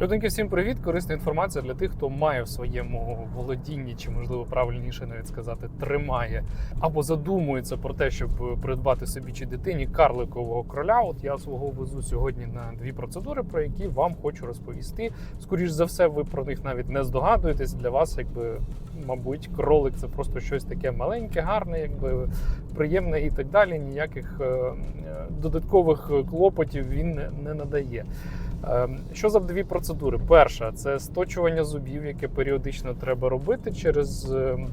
Людинки, всім привіт! Корисна інформація для тих, хто має в своєму володінні, чи можливо правильніше навіть сказати, тримає або задумується про те, щоб придбати собі чи дитині карликового кроля. От я свого везу сьогодні на дві процедури, про які вам хочу розповісти. Скоріш за все, ви про них навіть не здогадуєтесь. Для вас, якби мабуть, кролик це просто щось таке маленьке, гарне, якби приємне і так далі. Ніяких е, додаткових клопотів він не надає. Ем, Що за дві процедури? Перша це сточування зубів, яке періодично треба робити через ем,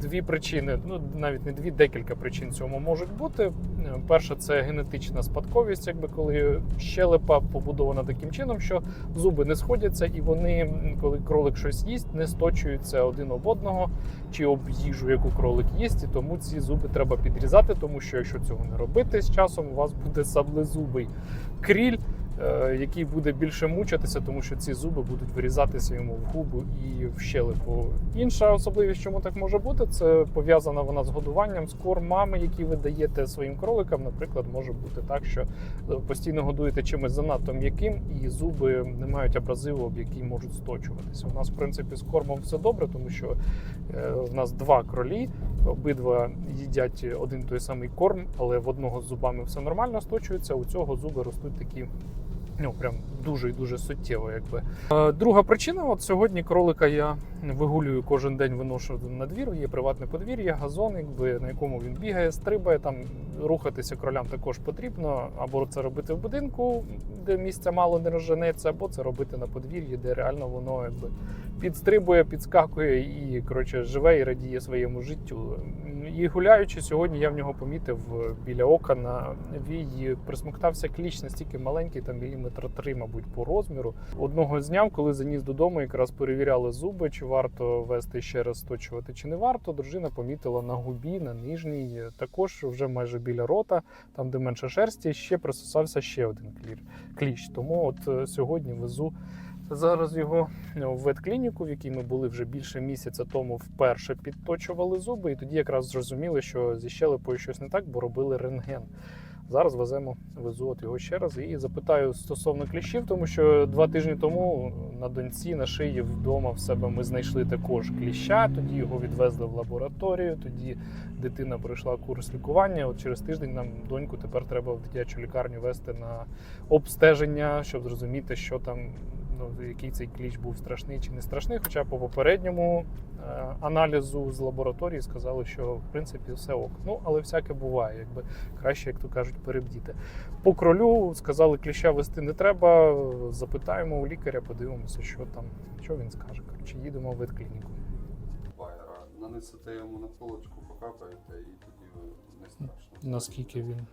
дві причини. Ну навіть не дві, декілька причин цьому можуть бути. Е, Перша це генетична спадковість, якби коли щелепа побудована таким чином, що зуби не сходяться, і вони, коли кролик щось їсть, не сточуються один об одного чи об їжу, яку кролик їсть. І тому ці зуби треба підрізати, тому що якщо цього не робити з часом, у вас буде саблезубий кріль який буде більше мучитися, тому що ці зуби будуть вирізатися йому в губу і в щелепу. Інша особливість, чому так може бути, це пов'язана вона з годуванням з кормами, які ви даєте своїм кроликам. Наприклад, може бути так, що е, постійно годуєте чимось занадто м'яким, і зуби не мають абразиву, об які можуть сточуватися. У нас, в принципі, з кормом все добре, тому що е, в нас два кролі. Обидва їдять один той самий корм, але в одного з зубами все нормально сточується. У цього зуби ростуть такі. Ну, прям дуже і дуже суттєво, якби. Е, Друга причина: от сьогодні кролика я вигулюю кожен день, виношу на двір. Є приватне подвір'я, газон, якби на якому він бігає, стрибає. Там рухатися кролям також потрібно. Або це робити в будинку, де місця мало не розженеться, або це робити на подвір'ї, де реально воно якби підстрибує, підскакує і коротше живе і радіє своєму життю. І гуляючи сьогодні, я в нього помітив е, біля ока на вії присмоктався кліч настільки маленький, там міліметра три, мабуть, по розміру. Одного зняв, коли заніс додому, якраз перевіряли зуби, чи варто вести ще раз сточувати, чи не варто. Дружина помітила на губі, на нижній, також вже майже біля рота, там де менше шерсті, ще присосався ще один кліщ. Тому от е, сьогодні везу Зараз його е, в ветклініку, в якій ми були вже більше місяця тому, вперше підточували зуби, і тоді якраз зрозуміли, що зі щелепою щось не так, бо робили рентген. Зараз веземо, везу от його ще раз і запитаю стосовно кліщів, тому що два тижні тому на доньці на шиї вдома в себе ми знайшли також кліща. Тоді його відвезли в лабораторію. Тоді дитина пройшла курс лікування. От через тиждень нам доньку тепер треба в дитячу лікарню вести на обстеження, щоб зрозуміти, що там який цей кліч був страшний чи не страшний. Хоча по попередньому е, аналізу з лабораторії сказали, що в принципі все ок. Ну але всяке буває, якби краще, як то кажуть, перебдіти. По кролю сказали, кліща вести не треба. Запитаємо у лікаря, подивимося, що там, що він скаже. Коротше, їдемо в ветклініку. Байера. Нанесете йому на полочку, покапаєте і тоді не страшно. Наскільки він?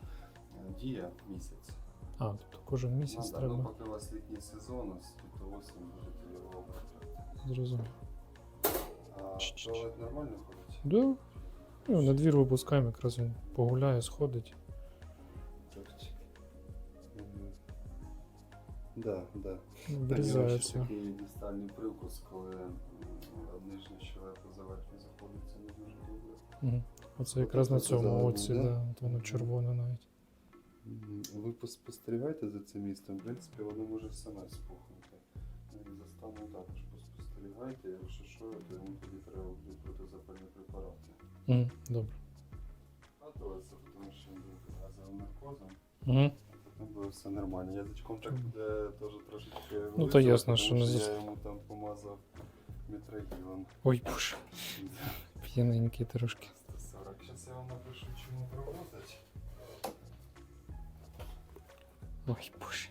Дія місяць. А, тобто кожен місяць Надо, ну, треба. поки у вас літній сезон, ось осінь його обробляти. Зрозумів. А туалет нормально ходить? Да. Ну, на двір випускаємо, якраз він погуляє, сходить. Тобто. Да, да. Є такий дистальний привкус, коли нижня щелепа за верхню заходиться не дуже добре. Угу. Оце якраз на цьому оці, да? воно червоне навіть. Ви поспостерігайте за цим містом, в принципі, воно може саме спухнути. Е, За станом також поспостерігайте, якщо що, то йому тоді треба буде протизапальні препарати. Угу. Добре. Готуватися, тому що він був газовим наркозом, Угу. а потім все нормально. Язичком так буде теж трошечки Ну, то ясно, що не я йому там помазав метрогілом. Ой, боже, п'яненький трошки. 140. Зараз я вам напишу, чому проводить. Ой, боже.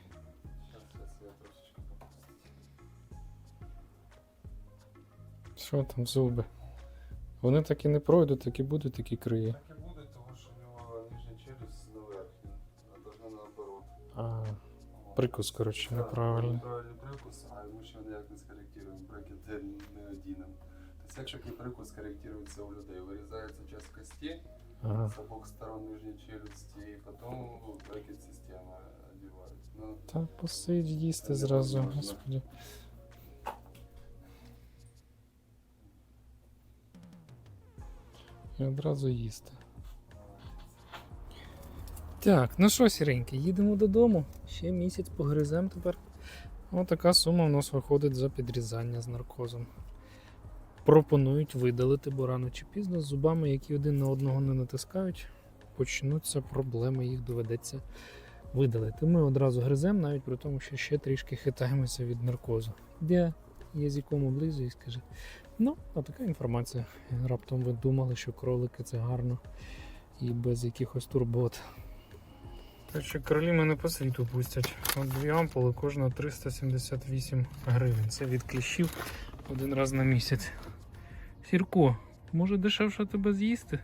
Що там зуби? Вони так і не пройдуть, так і будуть такі криї. Так і буде, тому що в нього нижня челюсть на верхню, а должна наоборот. А, прикус, коротше, Так, неправильний. Неправильний прикус, а ми ще ніяк не скоректуємо брекети не одінем. Тобто, якщо такий прикус корректується у людей, вирізається часть кості Ага. з обох сторон нижньої челюсті, і потім брекет система. Ну, Та посидь їсти зразу, господи. І одразу їсти. Так, ну що, сіреньки, їдемо додому. Ще місяць погриземо тепер. Отака сума у нас виходить за підрізання з наркозом. Пропонують видалити, бо рано чи пізно з зубами, які один на одного не натискають, почнуться проблеми, їх доведеться видалити. Ми одразу гриземо, навіть при тому, що ще трішки хитаємося від наркозу. Де язиком облизує, скаже. Ну, а така інформація. Раптом ви думали, що кролики це гарно і без якихось турбот. Так що кролі мене по світу пустять. От дві ампули, кожна 378 гривень. Це від кліщів один раз на місяць. Сірко, може дешевше тебе з'їсти?